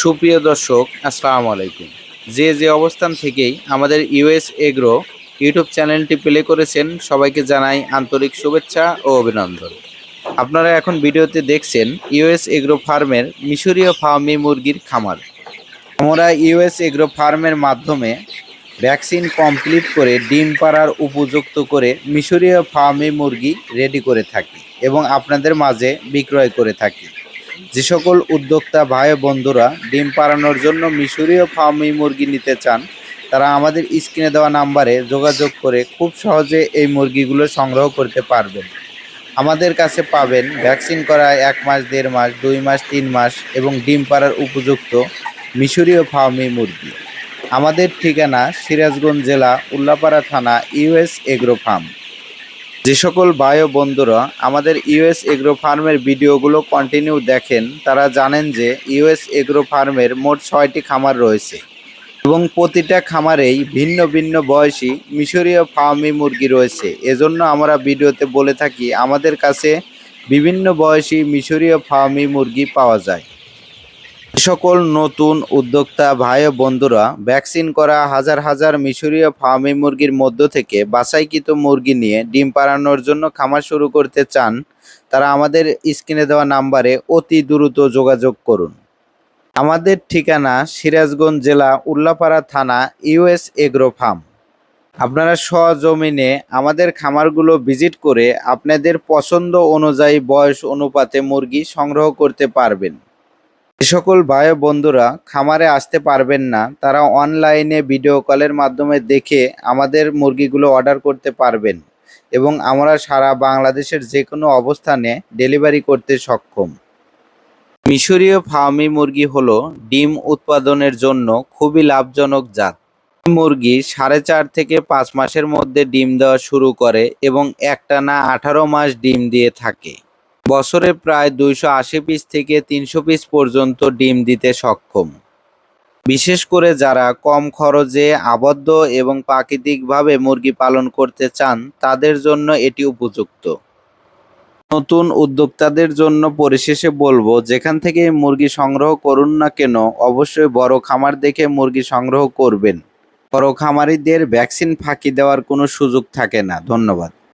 সুপ্রিয় দর্শক, আসসালামু আলাইকুম। যে যে অবস্থান থেকেই আমাদের ইউএস এগ্রো ইউটিউব চ্যানেলটি প্লে করেছেন, সবাইকে জানাই আন্তরিক শুভেচ্ছা ও অভিনন্দন। আপনারা এখন ভিডিওতে দেখছেন ইউএস এগ্রো ফার্মের মিশরীয় ফার্মি মুরগির খামার। আমরা ইউএস এগ্রো ফার্মের মাধ্যমে ভ্যাকসিন কমপ্লিট করে ডিম পাড়ার উপযুক্ত করে মিশরীয় ফার্মি মুরগি রেডি করে থাকি এবং আপনাদের মাঝে বিক্রয় করে থাকি। যে সকল উদ্যোক্তা ভাই বন্ধুরা ডিম পাড়ানোর জন্য মিশরীয় ফার্মি মুরগি নিতে চান, তারা আমাদের স্ক্রিনে দেওয়া নাম্বারে যোগাযোগ করে খুব সহজে এই মুরগিগুলো সংগ্রহ করতে পারবেন। আমাদের কাছে পাবেন ভ্যাকসিন করা এক মাস, দেড় মাস, দুই মাস, তিন মাস এবং ডিম পাড়ার উপযুক্ত মিশরীয় ফার্মি মুরগি। আমাদের ঠিকানা সিরাজগঞ্জ জেলা উল্লাপাড়া থানা ইউএস এগ্রো ফার্ম। যে সকল ও বন্ধুরা আমাদের ইউএস এগ্রো ফার্মের ভিডিওগুলো কন্টিনিউ দেখেন, তারা জানেন যে ইউএস এগ্রো ফার্মের মোট ছয়টি খামার রয়েছে এবং প্রতিটা খামারেই ভিন্ন ভিন্ন বয়সী মিশরীয় ফার্মি মুরগি রয়েছে। এজন্য আমরা ভিডিওতে বলে থাকি, আমাদের কাছে বিভিন্ন বয়সী মিশরীয় ফার্মি মুরগি পাওয়া যায়। সকল নতুন উদ্যোক্তা ভাই বন্ধুরা, ভ্যাকসিন করা হাজার হাজার মিশরীয় ফার্মি মুরগির মধ্য থেকে বাছাইকৃত মুরগি নিয়ে ডিম পাড়ানোর জন্য খামার শুরু করতে চান, তারা আমাদের স্ক্রিনে দেওয়া নাম্বারে অতি দ্রুত যোগাযোগ করুন। আমাদের ঠিকানা সিরাজগঞ্জ জেলা উল্লাপাড়া থানা ইউএস এগ্রো ফার্ম। আপনারা সজমিনে আমাদের খামারগুলো ভিজিট করে আপনাদের পছন্দ অনুযায়ী বয়স অনুপাতে মুরগি সংগ্রহ করতে পারবেন। যে সকল ভাই বন্ধুরা খামারে আসতে পারবেন না, তারা অনলাইনে ভিডিও কলের মাধ্যমে দেখে আমাদের মুরগিগুলো অর্ডার করতে পারবেন এবং আমরা সারা বাংলাদেশের যে কোনো অবস্থানে ডেলিভারি করতে সক্ষম। মিশরীয় ফার্মি মুরগি হলো ডিম উৎপাদনের জন্য খুবই লাভজনক জাত। মুরগি সাড়ে চার থেকে পাঁচ মাসের মধ্যে ডিম দেওয়া শুরু করে এবং একটানা আঠারো মাস ডিম দিয়ে থাকে। বছরে প্রায় দুইশো আশি পিস থেকে তিনশো পিস পর্যন্ত ডিম দিতে সক্ষম। বিশেষ করে যারা কম খরচে আবদ্ধ এবং প্রাকৃতিকভাবে মুরগি পালন করতে চান, তাদের জন্য এটি উপযুক্ত। নতুন উদ্যোক্তাদের জন্য পরিশেষে বলব, যেখান থেকে মুরগি সংগ্রহ করুন না কেন, অবশ্যই বড় খামার দেখে মুরগি সংগ্রহ করবেন। বড় খামারিদের ভ্যাকসিন ফাঁকি দেওয়ার কোনো সুযোগ থাকে না। ধন্যবাদ।